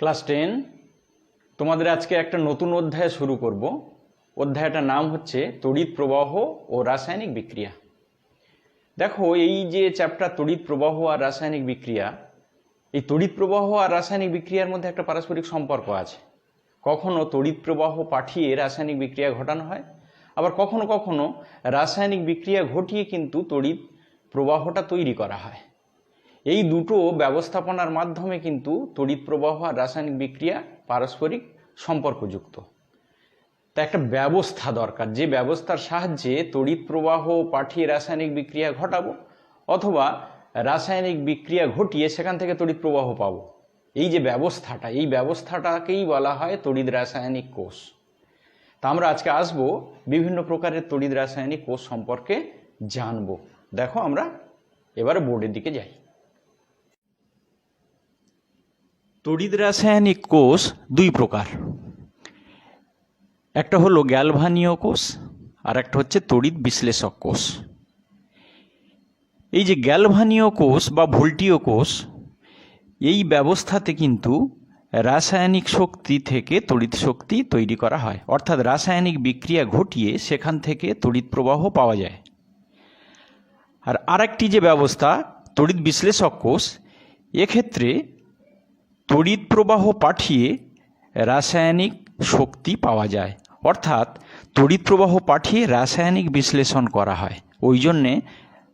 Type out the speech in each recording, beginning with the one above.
Class ten. তোমাদের আজকে একটা নতুন অধ্যায় শুরু করব। অধ্যায়টার নাম হচ্ছে তড়িৎ প্রবাহ ও রাসায়নিক বিক্রিয়া। দেখো, এই যে চ্যাপ্টার তড়িৎ প্রবাহ আর রাসায়নিক বিক্রিয়া, এই তড়িৎ প্রবাহ আর রাসায়নিক বিক্রিয়ার মধ্যে একটা পারস্পরিক সম্পর্ক আছে। কখনো তড়িৎ প্রবাহ পাঠিয়ে রাসায়নিক বিক্রিয়া ঘটানো হয়, আবার কখনো কখনো রাসায়নিক বিক্রিয়া ঘটিয়ে কিন্তু তড়িৎ প্রবাহটা তৈরি করা হয়। এই দুটো ব্যবস্থাপনার মাধ্যমে কিন্তু তড়িৎ প্রবাহ আর রাসায়নিক বিক্রিয়া পারস্পরিক সম্পর্কযুক্ত। তা একটা ব্যবস্থা দরকার, যে ব্যবস্থার সাহায্যে তড়িৎ প্রবাহ পাঠিয়ে রাসায়নিক বিক্রিয়া ঘটাবো অথবা রাসায়নিক বিক্রিয়া ঘটিয়ে সেখান থেকে তড়িৎ প্রবাহ পাবো। এই যে ব্যবস্থাটা, এই ব্যবস্থাটাকেই বলা হয় তড়িৎ রাসায়নিক কোষ। তা আমরা আজকে আসব বিভিন্ন প্রকারের তড়িৎ রাসায়নিক কোষ সম্পর্কে জানব। দেখো আমরা এবারে বোর্ডের দিকে যাই। তড়িৎ রাসায়নিক কোষ দুই প্রকার। একটা হলো গ্যালভানীয় কোষ, আর একটা হচ্ছে তড়িৎ বিশ্লেষক কোষ। এই যে গ্যালভানীয় কোষ বা ভোল্টীয় কোষ, এই ব্যবস্থাতে কিন্তু রাসায়নিক শক্তি থেকে তড়িৎ শক্তি তৈরি করা হয়। অর্থাৎ রাসায়নিক বিক্রিয়া ঘটিয়ে সেখান থেকে তড়িৎ প্রবাহ পাওয়া যায়। আর আরেকটি যে ব্যবস্থা, তড়িৎ বিশ্লেষক কোষ, এক্ষেত্রে তড়িৎ প্রবাহ পাঠিয়ে রাসায়নিক শক্তি পাওয়া যায়। অর্থাৎ তড়িৎ প্রবাহ পাঠিয়ে রাসায়নিক বিশ্লেষণ করা হয়। ওই জন্যে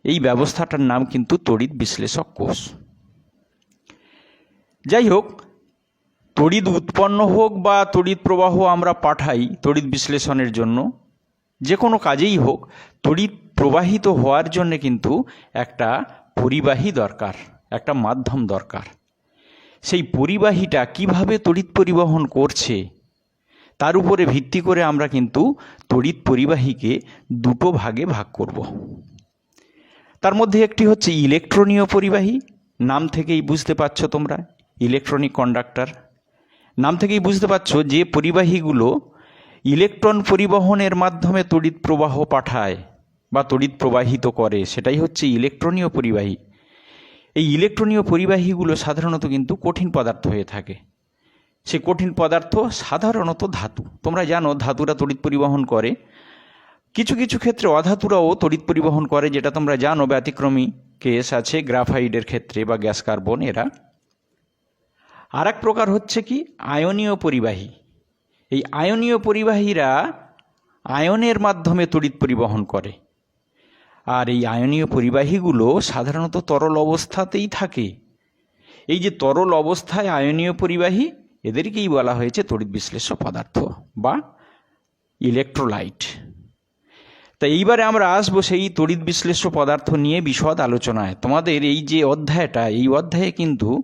এই ব্যবস্থাটার নাম কিন্তু তড়িৎ বিশ্লেষক কোষ। যাই হোক, তড়িৎ উৎপন্ন হোক বা তড়িৎ প্রবাহ আমরা পাঠাই তড়িৎ বিশ্লেষণের জন্য, যে কোনো কাজেই হোক, তড়িৎ প্রবাহিত হওয়ার জন্য কিন্তু একটা পরিবাহী দরকার, একটা মাধ্যম দরকার। সেই পরিবাহীটা কীভাবে তড়িৎ পরিবহন করছে, তার উপরে ভিত্তি করে আমরা কিন্তু তড়িৎ পরিবাহীকে দুটো ভাগে ভাগ করব। তার মধ্যে একটি হচ্ছে ইলেকট্রনীয় পরিবাহী, নাম থেকেই বুঝতে পারছ তোমরা, ইলেকট্রনিক কন্ডাক্টর। নাম থেকেই বুঝতে পারছ যে পরিবাহীগুলো ইলেকট্রন পরিবহনের মাধ্যমে তড়িৎ প্রবাহ পাঠায় বা তড়িৎ প্রবাহিত করে, সেটাই হচ্ছে ইলেকট্রনীয় পরিবাহী। এই ইলেকট্রনীয় পরিবাহীগুলো সাধারণত কিন্তু কঠিন পদার্থ হয়ে থাকে। সে কঠিন পদার্থ সাধারণত ধাতু। তোমরা জানো ধাতুরা তড়িৎ পরিবহন করে। কিছু কিছু ক্ষেত্রে অধাতুরাও তড়িৎ পরিবহন করে, যেটা তোমরা জানো ব্যতিক্রমী কেস আছে, গ্রাফাইডের ক্ষেত্রে বা গ্যাস কার্বন, এরা। আর এক প্রকার হচ্ছে কি? আয়নীয় পরিবাহী। এই আয়নীয় পরিবাহীরা আয়নের মাধ্যমে তড়িৎ পরিবহন করে। আর এই আয়নীয় পরিবাহীগুলো সাধারণত তরল অবস্থাতেই থাকে। এই যে তরল অবস্থায় আয়নীয় পরিবাহী, এদেরকেই বলা হয়েছে তড়িৎ বিশ্লেষ্য পদার্থ বা ইলেকট্রোলাইট। তা এইবারে আমরা আসব সেই তড়িৎ বিশ্লেষ্য পদার্থ নিয়ে বিশদ আলোচনায়। তোমাদের এই যে অধ্যায়টা, এই অধ্যায়ে কিন্তু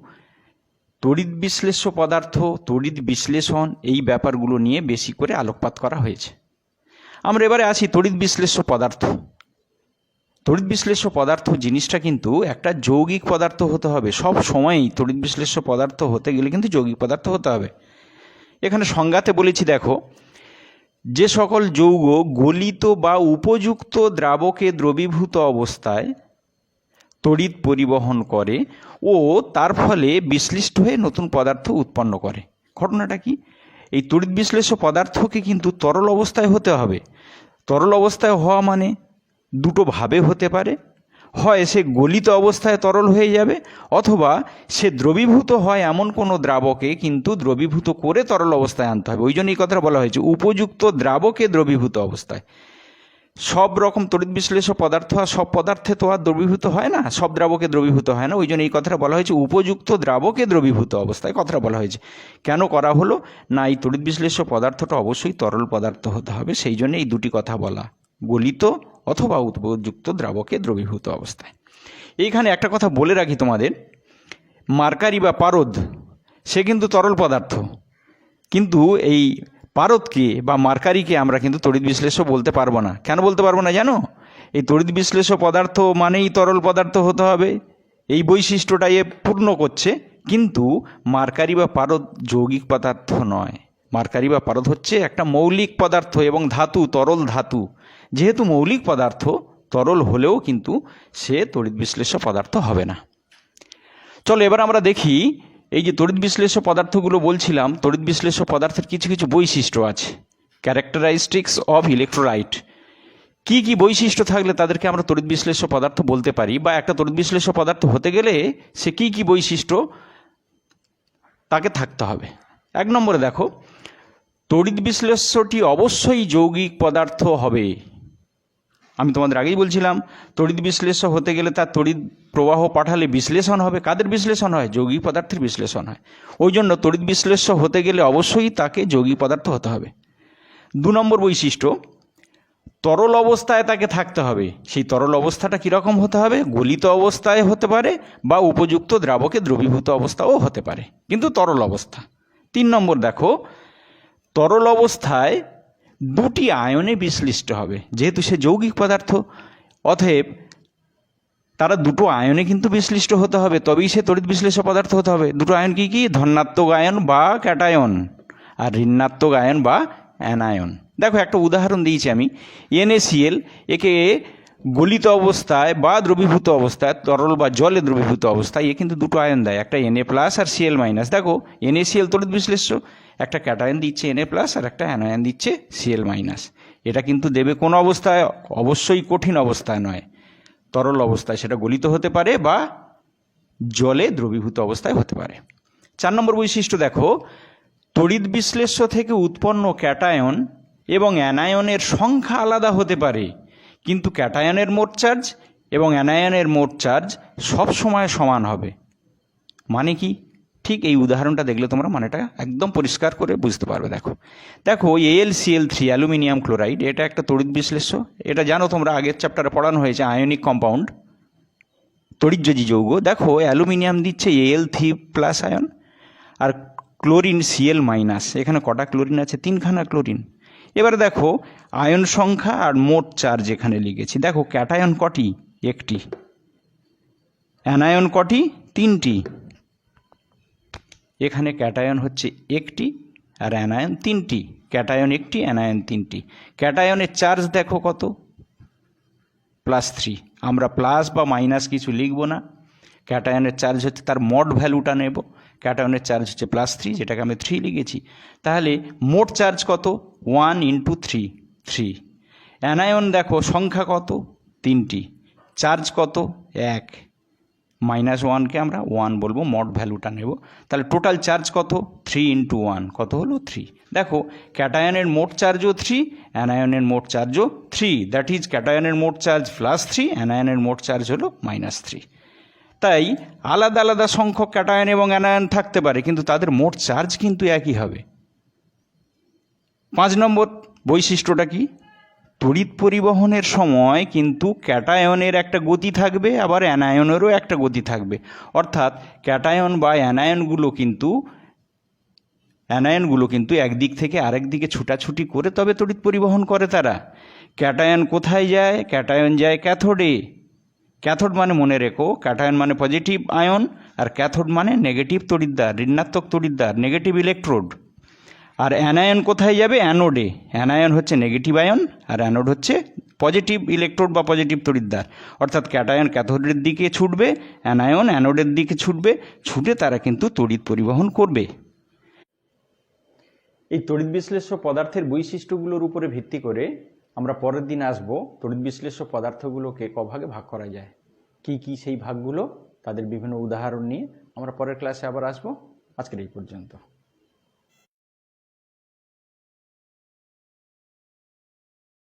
তড়িৎ বিশ্লেষ্য পদার্থ, তড়িৎ বিশ্লেষণ এই ব্যাপারগুলো নিয়ে বেশি করে আলোকপাত করা হয়েছে। আমরা এবারে আসি তড়িৎ বিশ্লেষ্য পদার্থ। তড়িৎ বিশ্লেষ্য পদার্থ জিনিসটা কিন্তু একটা যৌগিক পদার্থ হতে হবে। সব সময়ই তড়িৎ বিশ্লেষ্য পদার্থ হতে গেলে কিন্তু যৌগিক পদার্থ হতে হবে। এখানে সংজ্ঞাতে বলেছি, দেখো, যে সকল যৌগ গলিত বা উপযুক্ত দ্রাবকে দ্রবীভূত অবস্থায় তড়িৎ পরিবহন করে ও তার ফলে বিশ্লিষ্ট হয়ে নতুন পদার্থ উৎপন্ন করে। ঘটনাটা কি? এই তড়িৎ বিশ্লেষ্য পদার্থকে কিন্তু তরল অবস্থায় হতে হবে। তরল অবস্থায় হওয়া মানে দুটো ভাবে হতে পারে। হয় সে গলিত অবস্থায় তরল হয়ে যাবে, অথবা সে দ্রবীভূত হয় এমন কোনো দ্রাবকে, কিন্তু দ্রবীভূত করে তরল অবস্থায় আনতে হবে। ওই জন্য এই কথাটা বলা হয়েছে, উপযুক্ত দ্রাবকে দ্রবীভূত অবস্থায়। সব রকম তড়িৎ বিশ্লেষ্য পদার্থ আর সব পদার্থে তো আর দ্রবীভূত হয় না, সব দ্রাবকে দ্রবীভূত হয় না। ওই জন্য এই কথাটা বলা হয়েছে, উপযুক্ত দ্রাবকে দ্রবীভূত অবস্থায় কথাটা বলা হয়েছে। কেন করা হলো? না, এই তড়িৎ বিশ্লেষ্য পদার্থটা অবশ্যই তরল পদার্থ হতে হবে, সেই জন্য এই দুটি কথা বলা। গলিত অথবা উপযুক্ত দ্রাবকে দ্রবীভূত অবস্থায়। এইখানে একটা কথা বলে রাখি তোমাদের। মার্কারি বা পারদ, সে কিন্তু তরল পদার্থ। কিন্তু এই পারদকে বা মার্কারিকে আমরা কিন্তু তড়িৎ বিশ্লেষ্য বলতে পারব না। কেন বলতে পারব না জানো? এই তড়িৎ বিশ্লেষ্য পদার্থ মানেই তরল পদার্থ হতে হবে। এই বৈশিষ্ট্যটা এ পূর্ণ করছে। কিন্তু মার্কারি বা পারদ যৌগিক পদার্থ নয়। মার্কারি বা পারদ হচ্ছে একটা মৌলিক পদার্থ এবং ধাতু, তরল ধাতু। যেহেতু মৌলিক পদার্থ, তরল হলেও কিন্তু সে তড়িৎ বিশ্লেষ্য পদার্থ হবে না। চলো এবার আমরা দেখি, এই যে তড়িৎ বিশ্লেষ্য পদার্থগুলো বলছিলাম, তড়িৎ বিশ্লেষ্য পদার্থের কিছু কিছু বৈশিষ্ট্য আছে। ক্যারেক্টারাইস্টিক্স অফ ইলেকট্রোলাইট কি কি বৈশিষ্ট্য থাকলে তাদেরকে আমরা তড়িৎ বিশ্লেষ্য পদার্থ বলতে পারি বা একটা তড়িৎ বিশ্লেষ্য পদার্থ হতে গেলে সে কি কি বৈশিষ্ট্য তাকে থাকতে হবে। এক নম্বরে দেখো তড়িৎ বিশ্লেষ্যটি অবশ্যই যৌগিক পদার্থ হবে। আমি তোমাদের আগেই বলছিলাম, তড়িৎ বিশ্লেষ্য হতে গেলে তার তড়িৎ প্রবাহ পাঠালে বিশ্লেষণ হবে। কাদের বিশ্লেষণ হয়? যৌগিক পদার্থের বিশ্লেষণ হয়। ওই জন্য তড়িৎ বিশ্লেষ্য হতে গেলে অবশ্যই তাকে যৌগিক পদার্থ হতে হবে। দু নম্বর বৈশিষ্ট্য, তরল অবস্থায় তাকে থাকতে হবে। সেই তরল অবস্থাটা কীরকম হতে হবে? গলিত অবস্থায় হতে পারে বা উপযুক্ত দ্রাবকে দ্রবীভূত অবস্থাও হতে পারে। কিন্তু তরল অবস্থা। তিন নম্বর দেখো তরল অবস্থায় দুটি আয়নে বিশ্লিষ্ট হবে। যেহেতু সে যৌগিক পদার্থ, অতএব তারা দুটো আয়নে কিন্তু বিশ্লিষ্ট হতে হবে, তবেই সে তড়িৎ বিশ্লেষ্য পদার্থ হতে হবে। দুটো আয়ন কি কি? ধনাত্মক আয়ন বা ক্যাটায়ন। আর ঋণাত্মক আয়ন বা অ্যানায়ন। দেখো একটা উদাহরণ দিয়েছি আমি। এনএসিএল, একে গলিত অবস্থায় বা দ্রবীভূত অবস্থায়, তরল বা জলে দ্রবীভূত অবস্থায়, এ কিন্তু দুটো আয়ন দেয়। একটা এনএ প্লাস আর সিএল মাইনাস দেখো এনএসিএল তড়িৎ বিশ্লেষ্য, একটা ক্যাটায়ন দিচ্ছে এনএ প্লাস আর একটা অ্যানায়ন দিচ্ছে সিএল মাইনাস এটা কিন্তু দেবে কোন অবস্থায়? অবশ্যই কঠিন অবস্থায় নয়। তরল অবস্থায় সেটা গলিত হতে পারে বা জলে দ্রবীভূত অবস্থায় হতে পারে। চার নম্বর বৈশিষ্ট্য দেখো, তড়িৎ বিশ্লেষ্য থেকে উৎপন্ন ক্যাটায়ন এবং অ্যানায়নের সংখ্যা আলাদা হতে পারে। কিন্তু ক্যাটায়নের মোট চার্জ এবং অ্যানায়নের মোট চার্জ সব সময় সমান হবে। মানে কি? ঠিক এই উদাহরণটা দেখলে তোমরা মানেটা একদম পরিষ্কার করে বুঝতে পারবে, দেখো। দেখো এল থ্রি অ্যালুমিনিয়াম ক্লোরাইড, এটা একটা তড়িৎ বিশ্লেষ্য। এটা জানো তোমরা, আগের চ্যাপ্টারে পড়ানো হয়েছে, আয়নিক কম্পাউন্ড তড়িৎযোজী যৌগ। দেখো, অ্যালুমিনিয়াম দিচ্ছে এল থ্রি প্লাস আয়ন আর ক্লোরিন সিএল মাইনাস এখানে কটা ক্লোরিন আছে? তিনখানা ক্লোরিন। এবারে দেখো, আয়ন সংখ্যা আর মোট চার্জ এখানে লিখেছি। দেখো, ক্যাটায়ন কটি? একটি। অ্যানায়ন কটি? তিনটি। এখানে ক্যাটায়ন হচ্ছে একটি আর অ্যানায়ন তিনটি। ক্যাটায়ন একটি, অ্যানায়ন তিনটি। ক্যাটায়নের চার্জ দেখো কত? Plus three. আমরা প্লাস বা মাইনাস কিছু লিখব না। ক্যাটায়নের চার্জ হচ্ছে তার মড ভ্যালুটা নেব। ক্যাটায়নের চার্জ হচ্ছে প্লাস থ্রি যেটাকে আমি থ্রি লিখেছি। তাহলে মোট চার্জ কত? One into three three anion দেখো, সংখ্যা কত? তিনটি। চার্জ কত? এক। মাইনাস ওয়ানকে আমরা ওয়ান বলব মড ভ্যালুটা নেব। তাহলে টোটাল চার্জ কত? থ্রি ইন্টু ওয়ান কত হলো? থ্রি দেখো ক্যাটায়নের মোট চার্জও থ্রি অ্যানায়নের মোট চার্জও থ্রি দ্যাট ইজ ক্যাটায়নের মোট চার্জ প্লাস থ্রি অ্যানায়নের মোট চার্জ হলো মাইনাস থ্রি তাই আলাদা আলাদা সংখ্যক ক্যাটায়ন এবং অ্যানায়ন থাকতে পারে, কিন্তু তাদের মোট চার্জ কিন্তু একই হবে। পাঁচ নম্বর বৈশিষ্ট্যটা কি? তড়িৎ পরিবহনের সময় কিন্তু ক্যাটায়নের একটা গতি থাকবে, আবার অ্যানায়নেরও একটা গতি থাকবে। অর্থাৎ ক্যাটায়ন বা অ্যানায়নগুলো কিন্তু অ্যানায়নগুলো কিন্তু একদিক থেকে আরেক দিকে ছুটাছুটি করে তবে তড়িৎ পরিবহন করে তারা। ক্যাটায়ন কোথায় যায়? ক্যাটায়ন যায় ক্যাথোডে। ক্যাথোড মানে মনে রেখো ক্যাটায়ন মানে পজিটিভ আয়ন আর ক্যাথোড মানে নেগেটিভ তড়িৎদ্বার, ঋণাত্মক তড়িৎদ্বার নেগেটিভ ইলেকট্রোড আর অ্যানায়ন কোথায় যাবে? অ্যানোডে অ্যানায়ন হচ্ছে নেগেটিভ আয়ন আর অ্যানোড হচ্ছে পজিটিভ ইলেকট্রোড বা পজিটিভ তড়িৎদ্বার। অর্থাৎ ক্যাটায়ন ক্যাথোডের দিকে ছুটবে অ্যানায়ন অ্যানোডের দিকে ছুটবে, ছুটে তারা কিন্তু তড়িৎ পরিবহন করবে। এই তড়িৎ বিশ্লেষ্য পদার্থের বৈশিষ্ট্যগুলোর উপরে ভিত্তি করে আমরা পরের দিন আসব। তড়িৎ বিশ্লেষ্য পদার্থগুলোকে কভাগে ভাগ করা যায়? কি কি সেই ভাগগুলো, তাদের বিভিন্ন উদাহরণ নিয়ে আমরা পরের ক্লাসে আবার আসব। আজকের এই পর্যন্ত।